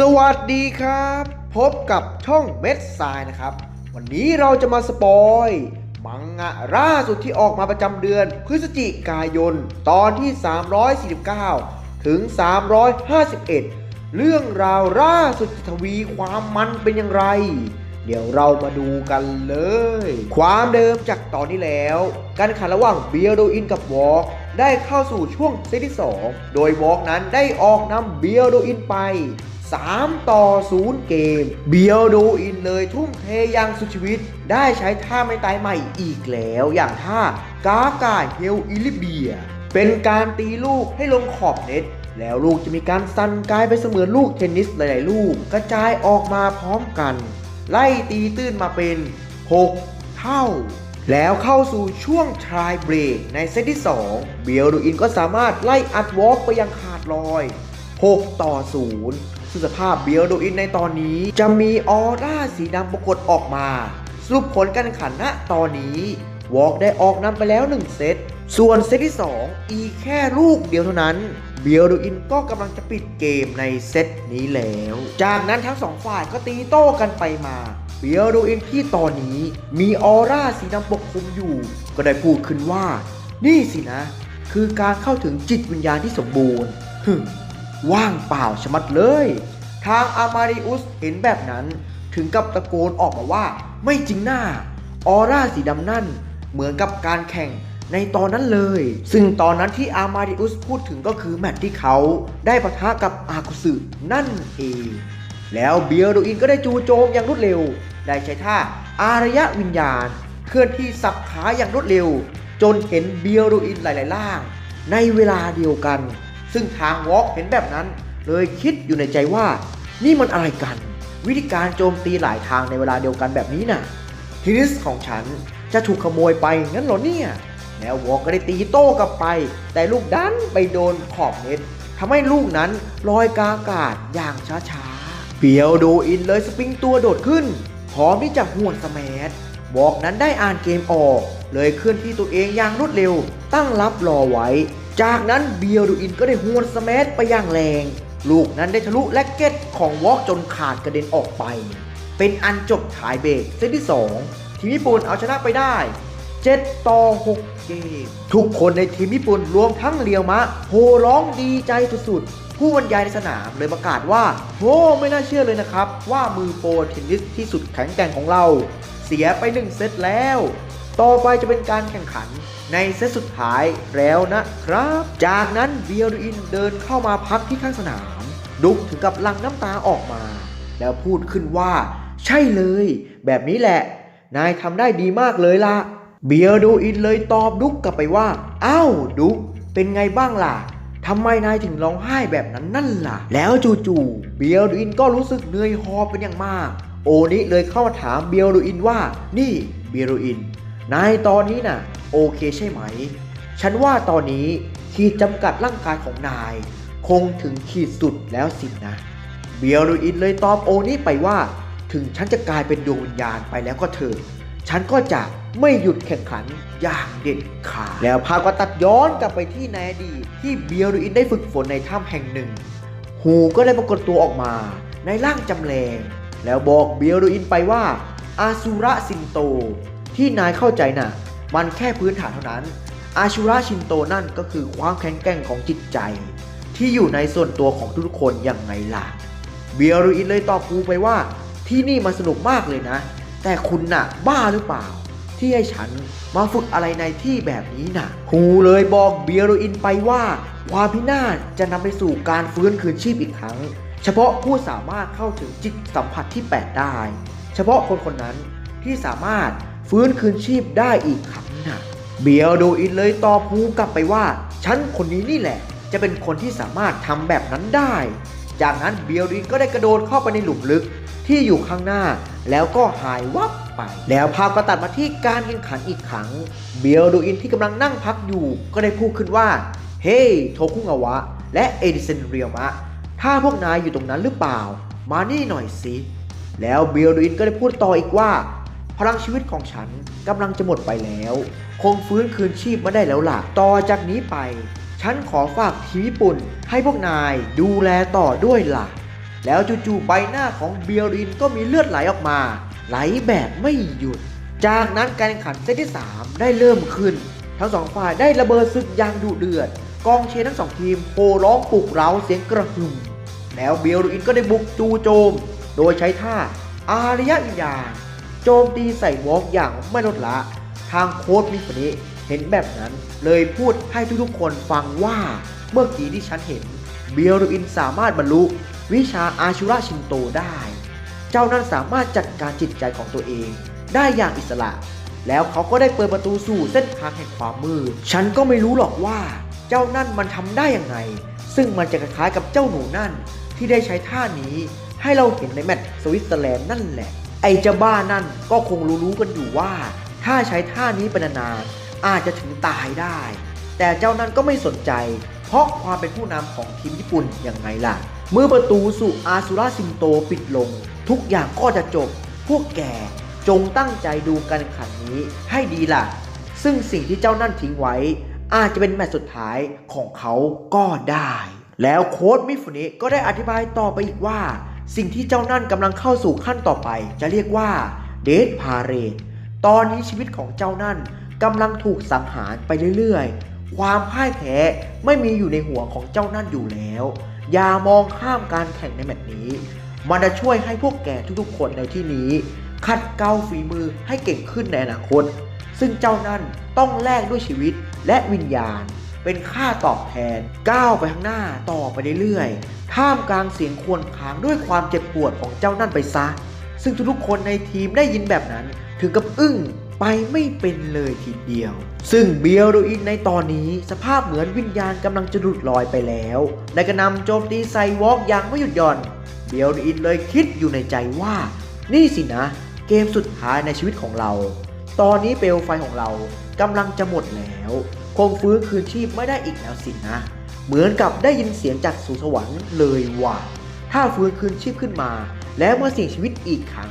สวัสดีครับ พบกับช่องเม็ดทรายนะครับ วันนี้เราจะมาสปอย มังงะล่าสุดที่ออกมาประจำเดือน พฤศจิกายน ตอนที่ 349 ถึง 351 เรื่องราวล่าสุดทวีความมันเป็นอย่างไร เดี๋ยวเรามาดูกันเลย ความเดิมจากตอนนี้แล้ว การขันระหว่างเบียร์โดอินกับวอล์กได้เข้าสู่ช่วงเซตที่ 2 โดยวอล์กนั้นได้ออกนำเบียร์โดอินไป 3 ต่อ 0 เกม เบียร์โดอินเลยทุ่มเทย่างสุดชีวิต ได้ใช้ท่าไม่ตายใหม่อีกแล้วอย่างท่ากากาเฮลอิลิเบีย เป็นการตีลูกให้ลงขอบเน็ต แล้วลูกจะมีการสั่นกายไปเสมือนลูกเทนนิสหลาย ๆ ลูก กระจายออกมาพร้อมกัน ไล่ตีตื้นมาเป็น 6 เท่าแล้วเข้าสู่ช่วงทรายเบรกในเซตที่ 2 เบียลดูอินก็สามารถไล่อัดวอล์กไปยังขาดลอย 6 ต่อ 0 ซึ่งสภาพเบียลดูอินในตอนนี้ จะมีออร่าสีดำปรากฏออกมา สรุปผลการแข่งขันณตอนนี้ วอล์กได้ออกนำไปแล้ว 1 เซต ส่วนเซตที่ 2 อีแค่ลูกเดียวเท่านั้นเบียลดูอินก็กำลังจะปิดเกมในเซตนี้แล้ว จากนั้นทั้งสองฝ่ายก็ตีโต้กันไปมา เบียลดูอินที่ตอนนี้มีออร่าสีดำปกคลุมอยู่ ก็ได้พูดขึ้นว่า นี่สินะ คือการเข้าถึงจิตวิญญาณที่สมบูรณ์ฮึ ว่างเปล่าชะมัดเลย ทางอามาริอุสเห็นแบบนั้น ถึงกับตะโกนออกมาว่า ไม่จริงหน้า ออร่าสีดำนั่น เหมือนกับการแข่งในตอนนั้นเลย ซึ่งตอนนั้นที่อามาริอุสพูดถึงก็คือแมตช์ที่เขาได้ปะทะกับอากุสึนั่นเอง แล้วเบียร์โดอินก็ได้จูโจมอย่างรวดเร็ว ได้ใช้ท่าอารยะวิญญาณ เคลื่อนที่สับขาอย่างรวดเร็ว จนเห็นเบียร์โดอินหลายๆล่าง ในเวลาเดียวกัน ซึ่งทางวอล์กเห็นแบบนั้น เลยคิดอยู่ในใจว่า นี่มันอะไรกัน วิธีการโจมตีหลายทางในเวลาเดียวกันแบบนี้น่ะทีนิสของฉันจะถูกขโมยไปงั้นเหรอเนี่ยแล้ววอล์กก็ได้ตีโต้กลับไป แต่ลูกดันไปโดนขอบเน็ตทำให้ลูกนั้นลอยกาอากาศอย่างช้าๆเปียวโดอินเลยสปริงตัวโดดขึ้นพร้อมที่จะหวนสแมัทวอกนั้นได้อ่านเกมออก เลยเคลื่อนที่ตัวเองอย่างรวดเร็ว ตั้งรับรอไว้ จากนั้นเบียร์ดูอินก็ได้หวนสแมัทไปอย่างแรง ลูกนั้นได้ทะลุแล็กเก็ตของวอกจนขาดกระเด็นออกไป เป็นอันจบถ่ายเบรกเซตที่ 2 ทีมญี่ปุ่นเอาชนะไปได้ 7 ต่อ 6 เกม ทุกคนในทีมญี่ปุ่นรวมทั้งเรียวมะโหร้องดีใจสุดๆ ผู้บรรยายในสนามเลยประกาศว่าโหไม่น่าเชื่อเลยนะครับ ว่ามือโปรเทนนิสที่สุดแข็งแกร่งของเรา เสียไป1เซตแล้ว ต่อไปจะเป็นการแข่งขันในเซตสุดท้ายแล้วนะครับ จากนั้นเบียร์อินเดินเข้ามาพักที่ข้างสนาม ดุกถึงกับหลังน้ำตาออกมา แล้วพูดขึ้นว่า ใช่เลย แบบนี้แหละ นายทำได้ดีมากเลยล่ะ เบียร์ดูอินเลยตอบดุกกลับไปว่า อ้าวดุกเป็นไงบ้างล่ะทำไมนายถึงร้องไห้แบบนั้นนั่นล่ะ แล้วจู่ๆเบียร์ดูอินก็รู้สึกเหนื่อยหอบเป็นอย่างมาก โอนิเลยเข้ามาถามเบียร์ดูอินว่า นี่เบียร์ดูอิน นายตอนนี้น่ะโอเคใช่ไหม ฉันว่าตอนนี้ขีดจำกัดร่างกายของนาย คงถึงขีดสุดแล้วสินะเบียรูอินเลยตอบโอนี่ไปว่า ถึงฉันจะกลายเป็นดวงวิญญาณไปแล้วก็เถอะฉันก็จะไม่หยุดแข่งขันอย่างเด็ดขาดแล้วภาพก็ตัดย้อนกลับไปที่ในอดีตที่เบียรูอินได้ฝึกฝนในถ้ำแห่งหนึ่ง หูก็ได้ปรากฏตัวออกมา ในร่างจำแรงแล้วบอกเบียรูอินไปว่าอาซูระสินโต ที่นายเข้าใจน่ะ มันแค่พื้นฐานเท่านั้น อาชูระชินโตนั่นก็คือความแข็งแกร่งของจิตใจ ที่อยู่ในส่วนตัวของทุกคนอย่างไงล่ะ เบียรูอินเลยตอบครูไปว่า ที่นี่มันสนุกมากเลยนะ แต่คุณน่ะ บ้าหรือเปล่า ที่ให้ฉันมาฝึกอะไรในที่แบบนี้น่ะครูเลยบอกเบียรูอินไปว่า ความพินาศจะนำไปสู่การฟื้นคืนชีพอีกครั้ง เฉพาะผู้สามารถเข้าถึงจิตสัมผัสที่8ได้ เฉพาะคนคนนั้นที่สามารถ ฟื้นคืนชีพได้อีกครั้งนะเบียโดอินเลยตอบฮูกลับไปว่า ฉันคนนี้นี่แหละ จะเป็นคนที่สามารถทำแบบนั้นได้ จากนั้นเบียโดอินก็ได้กระโดดเข้าไปในหลุมลึกที่อยู่ข้างหน้าแล้วก็หายวับไป แล้วภาพก็ตัดมาที่การแข่งขันอีกครั้ง เบียโดอินที่กำลังนั่งพักอยู่ ก็ได้พูดขึ้นว่า เฮ้โทคุงาวะ และเอดิเซนเรียมะ ถ้าพวกนายอยู่ตรงนั้นหรือเปล่า มานี่หน่อยสิ แล้วเบียโดอินก็ได้พูดต่ออีกว่า พลังชีวิตของฉันกำลังจะหมดไปแล้ว คงฟื้นคืนชีพมาได้แล้วล่ะ ต่อจากนี้ไป ฉันขอฝากทีมญี่ปุ่น ให้พวกนายดูแลต่อด้วยล่ะ แล้วจู่ๆใบหน้าของเบียรินก็มีเลือดไหลออกมา ไหลแบบไม่หยุด จากนั้นการแข่งขันเซตที่ 3 ได้เริ่มขึ้น ทั้งสองฝ่ายได้ระเบิดศึกอย่างดุเดือด กองเชียร์ทั้งสองทีมโห่ร้องปลุกเร้าเสียงกระหึ่มแล้วเบียรินก็ได้บุกจูโจม โดยใช้ท่าอารยวิญญาณ โจมตีใส่วอล์กอย่างไม่ลดละ ทางโค้ชมิฟนี้เห็นแบบนั้นเลยพูดให้ทุกๆคนฟังว่าเมื่อกี้ที่ฉันเห็นเบียรินสามารถบรรลุวิชาอาชุระชินโตได้ เจ้านั้นสามารถจัดการจิตใจของตัวเองได้อย่างอิสระ แล้วเขาก็ได้เปิดประตูสู่เส้นทางแห่งความมืด ฉันก็ไม่รู้หรอกว่าเจ้านั่นมันทำได้ย่างไง ซึ่งมันจะคล้ายๆกับเจ้าหนูนั่นที่ได้ใช้ท่านี้ให้เราเห็นในแมตช์สวิตเซอร์แลนด์นั่นแหละ ไอ้เจ้าบ้านั่นก็คงรู้ๆกันอยู่ว่า ถ้าใช้ท่านี้เป็นนานๆอาจจะถึงตายได้ แต่เจ้านั่นก็ไม่สนใจ เพราะความเป็นผู้นำของทีมญี่ปุ่นอย่างไงล่ะ เมื่อประตูสู่อาซูราซิงโตปิดลง ทุกอย่างก็จะจบ พวกแกจงตั้งใจดูการแข่งขันนี้ให้ดีล่ะ ซึ่งสิ่งที่เจ้านั่นทิ้งไว้ อาจจะเป็นแมตช์สุดท้ายของเขาก็ได้ แล้วโค้ดมิฟุนิก็ได้อธิบายต่อไปอีกว่า สิ่งที่เจ้านั่นกำลังเข้าสู่ขั้นต่อไป จะเรียกว่าเดทพาเรดตอนนี้ชีวิตของเจ้านั่นกำลังถูกสังหารไปเรื่อยๆ ความพ่ายแพ้ไม่มีอยู่ในหัวของเจ้านั่นอยู่แล้ว อย่ามองข้ามการแข่งในแมตช์นี้ มันจะช่วยให้พวกแกทุกๆคนในที่นี้ ขัดเกลาฝีมือให้เก่งขึ้นในอนาคต ซึ่งเจ้านั่นต้องแลกด้วยชีวิตและวิญญาณ เป็นค่าตอบแทนก้าวไปข้างหน้าต่อไปเรื่อยๆท่ามกลางเสียงควญครางด้วยความเจ็บปวดของเจ้านั่นไปซะ ซึ่งทุกๆคนในทีมได้ยินแบบนั้น ถึงกับอึ้งไปไม่เป็นเลยทีเดียว ซึ่งเบียโรอินในตอนนี้สภาพเหมือนวิญญาณกำลังจะหลุดลอยไปแล้วและกระนำโจมตีไซวอล์กอย่างไม่หยุดหย่อนเบียโรอินเลยคิดอยู่ในใจว่า นี่สินะ เกมสุดท้ายในชีวิตของเรา ตอนนี้เปลวไฟของเรากำลังจะหมดแล้ว คงฟื้นคืนชีพไม่ได้อีกแล้วสินะ เหมือนกับได้ยินเสียงจากสู่สวรรค์เลยว่า ถ้าฟื้นคืนชีพขึ้นมา แล้วมาสี่งชีวิตอีกครั้ง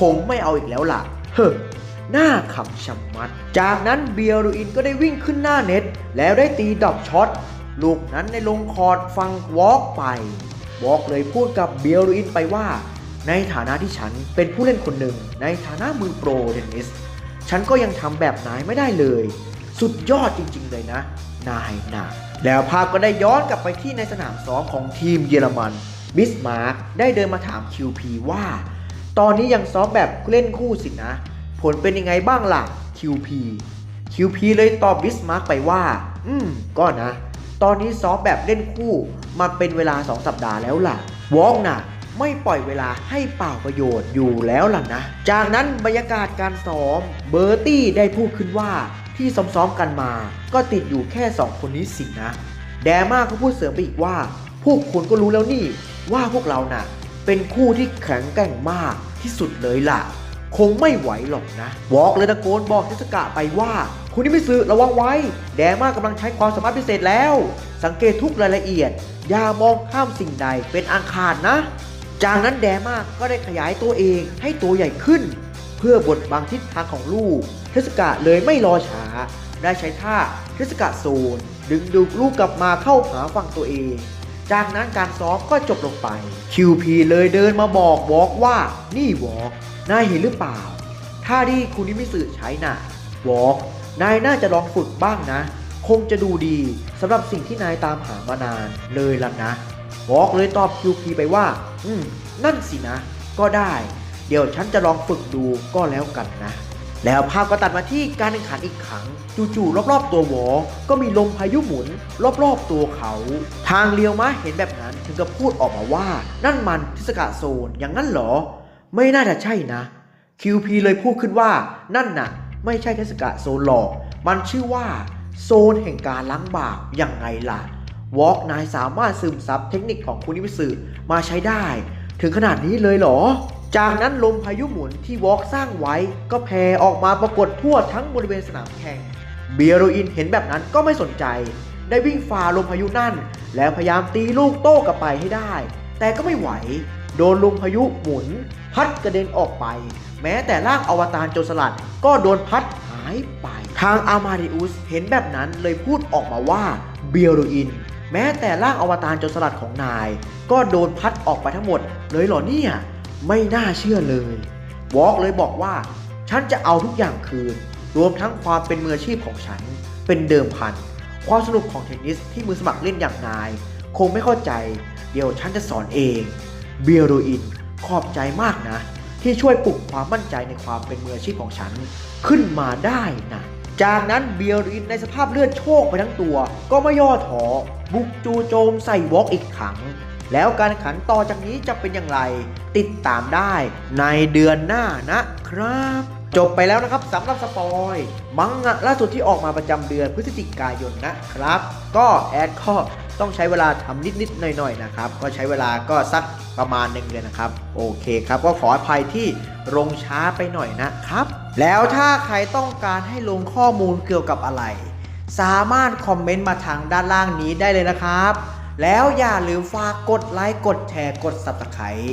คงไม่เอาอีกแล้วล่ะ เฮ้อหน้าขำชะมัด จากนั้นเบียรูอินก็ได้วิ่งขึ้นหน้าเน็ต แล้วได้ตีดอกช็อต ลูกนั้นในลงคอร์ดฟังวอล์กไปวอล์กเลยพูดกับเบียรูอินไปว่า ในฐานะที่ฉันเป็นผู้เล่นคนหนึ่ง ในฐานะมือโปรเทนนิส ฉันก็ยังทำแบบนายไม่ได้เลย สุดยอดจริง ๆ เลยนะ นายนะแล้วภาพก็ได้ย้อนกลับไปที่ในสนามซ้อมของทีมเยอรมัน บิสมาร์กได้เดินมาถาม QP ว่า ตอนนี้ยังซ้อมแบบเล่นคู่สินะ ผลเป็นยังไงบ้างล่ะ QP QP เลยตอบบิสมาร์กไปว่า อืม ก็นะ ตอนนี้ซ้อมแบบเล่นคู่มาเป็นเวลา 2 สัปดาห์แล้วล่ะ วองน่ะไม่ปล่อยเวลาให้เปล่าประโยชน์อยู่แล้วล่ะนะ จากนั้นบรรยากาศการซ้อมเบอร์ตี้ได้พูดขึ้นว่า ที่ซ้อมๆกันมา ก็ติดอยู่แค่ 2 คนนี้สินะ แดมาก็พูดเสริมไปอีกว่า พวกคุณก็รู้แล้วนี่ว่าพวกเราน่ะ เป็นคู่ที่แข็งแกร่งมากที่สุดเลยล่ะ คงไม่ไหวหรอกนะวอกเลยตะโกนบอกทิสกะไปว่า คุณนี่ไม่ซื้อระวังไว้ แดมากำลังใช้ความสามารถพิเศษแล้ว สังเกตทุกรายละเอียด อย่ามองข้ามสิ่งใดเป็นอังคารนะ จากนั้นแดมากก็ได้ขยายตัวเองให้ตัวใหญ่ขึ้น เพื่อบดบังทิศทางของลูก ทศกะเลยไม่รอช้า ได้ใช้ท่าเทศกะโซน ดึงดูลูกกลับมาเข้าหาฝั่งตัวเอง จากนั้นการซ้อมก็จบลงไป QP เลยเดินมาบอกวอกว่านี่วอกนายเห็นหรือเปล่าท่าที่คุณนิมิสึใช้น่ะวอกนายน่าจะลองฝึกบ้างนะ คงจะดูดีสำหรับสิ่งที่นายตามหามานานเลยล่ะนะวอกเลยตอบ QP ไปว่า อืม นั่นสินะ ก็ได้ เดี๋ยวฉันจะลองฝึกดูก็แล้วกันนะ แล้วภาพก็ตัดมาที่การแข่งขันอีกครั้ง จู่ๆรอบๆ ตัววอ ก็มีลมพายุหมุน รอบๆ ตัวเขา ทางเลียวมะเห็นแบบนั้นถึงกับพูดออกมาว่า นั่นมันทิสกะโซนอย่างนั้นเหรอ ไม่น่าจะใช่นะ QP เลยพูดขึ้นว่า นั่นน่ะ ไม่ใช่เทศกะโซนหรอก มันชื่อว่า โซนแห่งการล้างบาปยังไงล่ะวอล์กนายสามารถซึมซับเทคนิคของคุณนิมิสึมาใช้ได้ ถึงขนาดนี้เลยเหรอ จากนั้นลมพายุหมุนที่วอล์กสร้างไว้ ก็แผ่ออกมาปรากฏทั่วทั้งบริเวณสนามแข่ง เบียโรอินเห็นแบบนั้นก็ไม่สนใจ ได้วิ่งฝ่าลมพายุนั่น แล้วพยายามตีลูกโต้กลับไปให้ได้ แต่ก็ไม่ไหว โดนลมพายุหมุน พัดกระเด็นออกไป แม้แต่ร่างอวตารโจรสลัดก็โดนพัดหายไป ทางอามาดิอุสเห็นแบบนั้นเลยพูดออกมาว่าเบียโรอินแม้แต่ร่างอวตารโจรสลัดของนาย ก็โดนพัดออกไปทั้งหมดเลยเหรอเนี่ย ไม่น่าเชื่อเลย วอล์กเลยบอกว่า ฉันจะเอาทุกอย่างคืน รวมทั้งความเป็นมืออาชีพของฉัน เป็นเดิมพัน ความสนุกของเทนนิสที่มือสมัครเล่นอย่างนาย คงไม่เข้าใจ เดี๋ยวฉันจะสอนเอง เบียโรอิน ขอบใจมากนะ ที่ช่วยปลุกความมั่นใจในความเป็นมืออาชีพของฉัน ขึ้นมาได้นะจากนั้นเบียรินในสภาพเลือดโชกไปทั้งตัว ก็ไม่ย่อท้อบุกจูโจมใส่วอกอีกครั้ง แล้วการขันต่อจากนี้จะเป็นอย่างไร ติดตามได้ในเดือนหน้านะครับ จบไปแล้วนะครับสำหรับสปอยมังงะล่าสุดที่ออกมาประจำเดือนพฤศจิกายนนะครับ ก็แอดก็ต้องใช้เวลาทำนิดๆหน่อยๆนะครับ ก็ใช้เวลาก็สักประมาณหนึ่งเลยนะครับ โอเคครับ ก็ขออภัยที่ลงช้าไปหน่อยนะครับ แล้วถ้าใครต้องการให้ลงข้อมูลเกี่ยวกับอะไร สามารถคอมเมนต์มาทางด้านล่างนี้ได้เลยนะครับ แล้วอย่าลืมฝากกดไลค์กดแชร์กด subscribe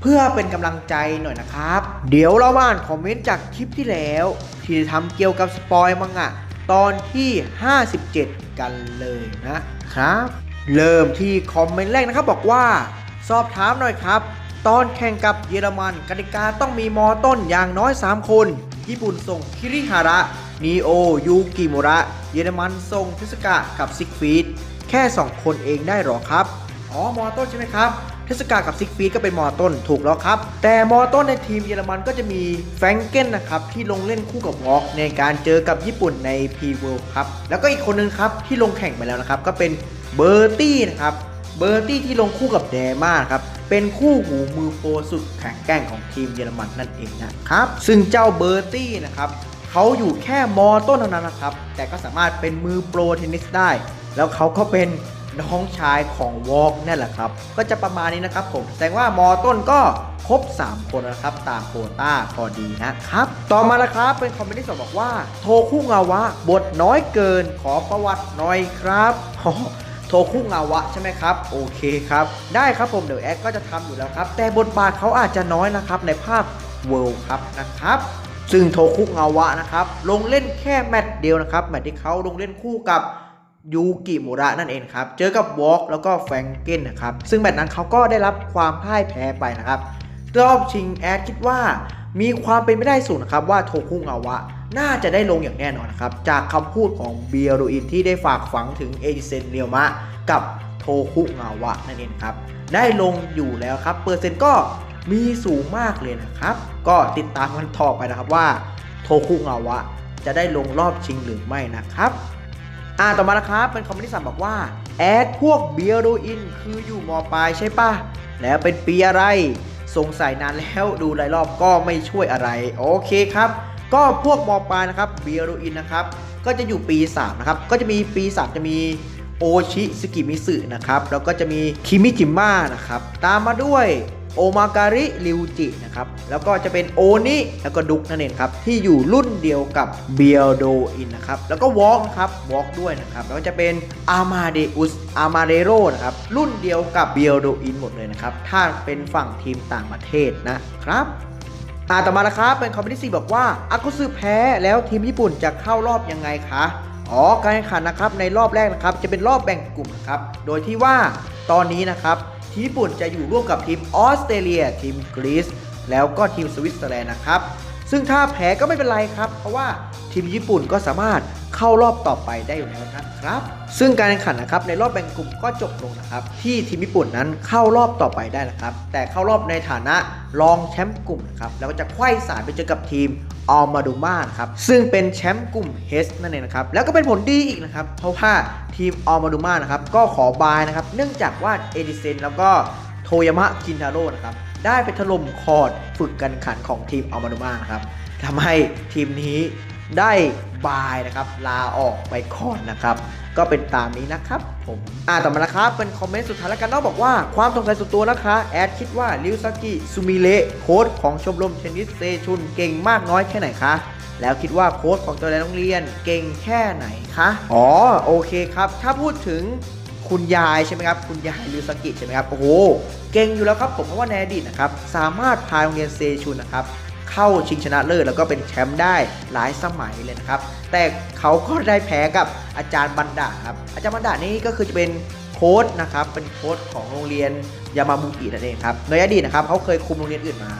เพื่อเป็นกำลังใจหน่อยนะครับ เดี๋ยวเรามาอ่านคอมเมนต์จากคลิปที่แล้ว ที่ทำเกี่ยวกับสปอยมังอะตอนที่ 57 กันเลยนะครับ เริ่มที่คอมเมนต์แรกนะครับบอกว่า สอบถามหน่อยครับ ตอนแข่งกับเยอรมันกติกาต้องมีมอต้นอย่างน้อย 3 คน ญี่ปุ่นส่งคิริฮาระนีโอยูกิมุระ เยอรมันส่งทิสกะกับซิกฟีด แค่ 2 คนเองได้หรอครับ อ๋อ มอต้นใช่ไหมครับ เทศกาลกับซิกฟีดก็เป็นมอต้นถูกแล้วครับ แต่มอต้นในทีมเยอรมันก็จะมีแฟรงเกนนะครับ ที่ลงเล่นคู่กับวอล์กในการเจอกับญี่ปุ่นในพีเวิลด์ครับ แล้วก็อีกคนนึงครับ ที่ลงแข่งไปแล้วนะครับ ก็เป็นเบอร์ตี้นะครับเบอร์ตี้ที่ลงคู่กับแดม่าครับ เป็นคู่หูมือโปรสุดแข็งแกร่งของทีมเยอรมันนั่นเองนะครับ ซึ่งเจ้าเบอร์ตี้นะครับ เขาอยู่แค่มอต้นเท่านั้นนะครับ แต่ก็สามารถเป็นมือโปรเทนนิสได้ แล้วเขาก็เป็นน้องชายของวอล์กนั่นแหละครับ ก็จะประมาณนี้นะครับผม แสดงว่ามอต้นก็ครบ 3 คนนะครับ ตามโคต้าพอดีนะครับ ต่อมานะครับ เป็นคอมเมนต์ที่สองบอกว่า โทคุงาวะ บทน้อยเกินขอประวัติหน่อยครับโทคุงาวะใช่ไหมครับ โอเคครับ ได้ครับผมเดี๋ยวแอดก็จะทำอยู่แล้วครับ แต่บทบาทเขาอาจจะน้อยนะครับ ในภาพ World ครับนะครับซึ่งโทคุงาวะนะครับลงเล่นแค่แมตช์เดียวนะครับแมตช์ที่เขาลงเล่นคู่กับ ยูกิมุระนั่นเองครับ เจอกับวอล์กแล้วก็แฟรงเกนนะครับ ซึ่งแมตช์นั้นเขาก็ได้รับความพ่ายแพ้ไปนะครับ รอบชิงแอดคิดว่า มีความเป็นไม่ได้สูงนะครับ ว่าโทคุงาวะ น่าจะได้ลงอย่างแน่นอนนะครับ จากคำพูดของเบียรูอินที่ได้ฝากฝังถึงเอจิเซนเรียวมะ กับโทคุงาวะนั่นเองครับ ได้ลงอยู่แล้วครับ เปอร์เซ็นต์ก็มีสูงมากเลยนะครับ ก็ติดตามกันต่อไปนะครับว่า โทคุงาวะ จะได้ลงรอบชิงหรือไม่นะครับ อ่าต่อมานะครับเป็นคอมเมนต์ที่สามบอกว่า แอดพวกเบียโรอินคืออยู่มปลายใช่ปะแล้วเป็นปีอะไร สงสัยนานแล้วดูหลายรอบก็ไม่ช่วยอะไร โอเคครับ ก็พวกมปลายนะครับเบียโรอินนะครับก็จะอยู่ปี 3 นะครับ ก็จะมีปี 3 จะมีโอชิสกิมิสึนะครับ แล้วก็จะมีคิมิจิมะนะครับ ตามมาด้วย โอมาการิริวจินะครับแล้วก็จะเป็นโอนิแล้วก็ดุกนั่นเองครับที่อยู่รุ่นเดียวกับเบียโดอินนะครับแล้วก็วอล์กนะครับวอล์กด้วยนะครับแล้วก็จะเป็นอามาเดอุสอามาเดโรนะครับรุ่นเดียวกับเบียโดอินหมดเลยนะครับถ้าเป็นฝั่งทีมต่างประเทศนะครับอ่าต่อมานะครับเป็นคอมเมนต์ที่สี่บอกว่าอากุซึแพ้แล้วทีมญี่ปุ่นจะเข้ารอบยังไงคะอ๋อการแข่งขันนะครับในรอบแรกนะครับจะเป็นรอบแบ่งกลุ่มนะครับโดยที่ว่าตอนนี้นะครับ ทีมญี่ปุ่นจะอยู่ร่วมกับทีมออสเตรเลีย ทีมกรีซแล้วก็ทีมสวิตเซอร์แลนด์นะครับ ซึ่งถ้าแพ้ก็ไม่เป็นไรครับ เพราะว่าทีมญี่ปุ่นก็สามารถเข้ารอบต่อไปได้อยู่แล้วนะครับ ซึ่งการแข่งขันนะครับในรอบแบ่งกลุ่มก็จบลงนะครับ ที่ทีมญี่ปุ่นนั้นเข้ารอบต่อไปได้นะครับ แต่เข้ารอบในฐานะรองแชมป์กลุ่มนะครับแล้วก็จะไขว้สายไปเจอกับทีม ออมาดูมานะครับซึ่งเป็นแชมป์กลุ่มเฮสนั่นเองนะครับแล้วก็เป็นผลดีอีกนะครับเพราะว่าทีมออมาดูมานะครับก็ขอบายนะครับเนื่องจากว่าเอดิเซนแล้วก็โทยามะคินทาโร่นะครับได้ไปถล่มคอร์ดฝึกการขันของทีมออมาดูมานะครับทำให้ทีมนี้ได้ บายนะครับ ลาออกไปก่อนนะครับ ก็เป็นตามนี้นะครับผมอ่าต่อมานะครับ เป็นคอมเมนต์สุดท้ายแล้วกันเนาะบอกว่าความสงสัยส่วนตัวนะคะ แอดคิดว่าริวซากิซูมิเระโค้ชของชมรมเทนนิสเซชุนเก่งมากน้อยแค่ไหนคะแล้วคิดว่าโค้ชของตัวแทนโรงเรียนเก่งแค่ไหนคะ อ๋อ โอเคครับ ถ้าพูดถึงคุณยายใช่ไหมครับ คุณยายริวซากิใช่ไหมครับ โอ้โห เก่งอยู่แล้วครับผมเพราะว่าในอดีตนะครับ สามารถพาโรงเรียนเซชุนนะครับ เข้าชิงชนะเลิศแล้วก็เป็นแชมป์ได้หลายสมัยเลยนะครับ แต่เขาก็ได้แพ้กับอาจารย์บันดาครับ อาจารย์บันดานี่ก็คือจะเป็นโค้ชนะครับ เป็นโค้ชของโรงเรียนยามาบุอินั่นเองครับ ในอดีตนะครับเขาเคยคุมโรงเรียนอื่นมา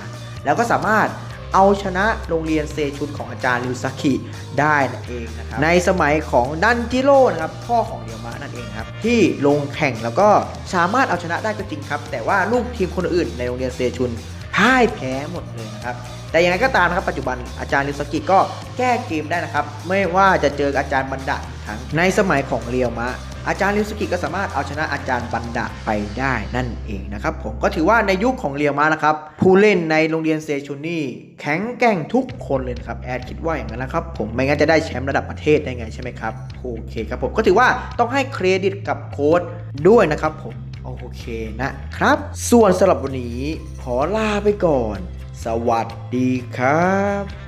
แล้วก็สามารถเอาชนะโรงเรียนเซชุนของอาจารย์ริวซากิได้นั่นเองนะครับในสมัยของดันจิโร่นะครับพ่อของเรียวมะนั่นเองครับที่ลงแข่งแล้วก็สามารถเอาชนะได้ก็จริงครับ แต่ว่าลูกทีมคนอื่นในโรงเรียนเซชุนพ่ายแพ้หมดเลยนะครับ แต่ยังไงก็ตามนะครับปัจจุบันอาจารย์ริวสกิก็แก้เกมได้นะครับ ไม่ว่าจะเจออาจารย์บันดาอีกครั้งในสมัยของเรียวมะ อาจารย์ริวสกิก็สามารถเอาชนะอาจารย์บันดาไปได้นั่นเองนะครับผมก็ถือว่าในยุคของเรียวมะนะครับ ผู้เล่นในโรงเรียนเซชุนนี่แข็งแกร่งทุกคนเลยครับแอดคิดว่าอย่างนั้นนะครับผมไม่งั้นจะได้แชมป์ระดับประเทศได้ไงใช่ไหมครับโอเคครับผมก็ถือว่าต้องให้เครดิตกับโค้ดด้วยนะครับผมโอเคนะครับ ส่วนสำหรับวันนี้ขอลาไปก่อน สวัสดีครับ